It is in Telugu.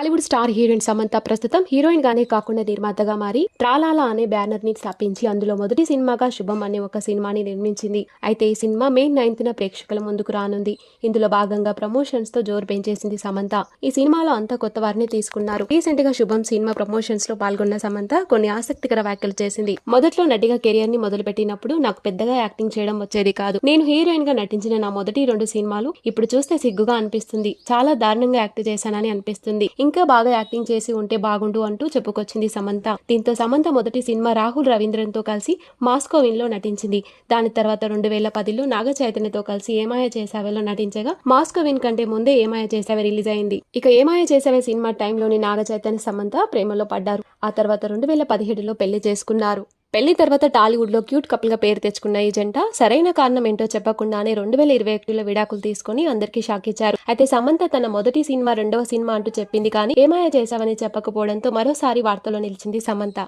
టాలీవుడ్ స్టార్ హీరోయిన్ సమంత ప్రస్తుతం హీరోయిన్ గానే కాకుండా నిర్మాతగా మారి ట్రాలాలా అనే బ్యానర్ని స్థాపించి అందులో మొదటి సినిమాగా శుభం అనే ఒక సినిమాని నిర్మించింది. అయితే ఈ సినిమా మే నైన్త్ న ప్రేక్షకుల ముందుకు రానుంది. ఇందులో భాగంగా ప్రమోషన్స్తో జోరు పెంచేసింది సమంత. ఈ సినిమాలో అంతా కొత్త వారిని తీసుకున్నారు. రీసెంట్గా శుభం సినిమా ప్రమోషన్స్లో పాల్గొన్న సమంత కొన్ని ఆసక్తికర వ్యాఖ్యలు చేసింది. మొదట్లో నటిగా కెరియర్ని మొదలు పెట్టినప్పుడు నాకు పెద్దగా యాక్టింగ్ చేయడం వచ్చేది కాదు. నేను హీరోయిన్గా నటించిన నా మొదటి రెండు సినిమాలు ఇప్పుడు చూస్తే సిగ్గుగా అనిపిస్తుంది. చాలా దారుణంగా యాక్ట్ చేశానని అనిపిస్తుంది. ఇంకా బాగా యాక్టింగ్ చేసి ఉంటే బాగుండు అంటూ చెప్పుకొచ్చింది సమంత. దీంతో సమంత మొదటి సినిమా రాహుల్ రవీంద్రన్తో కలిసి మాస్కోవిన్లో నటించింది. దాని తర్వాత రెండు వేల పదిలో నాగ చైతన్యతో కలిసి ఏమాయ చేసావేలో నటించగా మాస్కోవిన్ కంటే ముందే ఏమాయ చేసావే రిలీజ్ అయింది. ఇక ఏమాయ చేసావే సినిమా టైంలోని నాగ చైతన్య సమంత ప్రేమలో పడ్డారు. ఆ తర్వాత రెండు వేల పదిహేడులో పెళ్ళి చేసుకున్నారు. పెళ్ళి తర్వాత టాలీవుడ్లో క్యూట్ కపుల్గా పేరు తెచ్చుకున్న ఈ జంట సరైన కారణం ఏంటో చెప్పకుండానే రెండు వేల ఇరవై ఒకటిలో విడాకులు తీసుకుని అందరికీ షాక్ ఇచ్చారు. అయితే సమంత తన మొదటి సినిమా రెండవ సినిమా అంటూ చెప్పింది కానీ ఏమాయ చేశావని చెప్పకపోవడంతో మరోసారి వార్తలో నిలిచింది సమంత.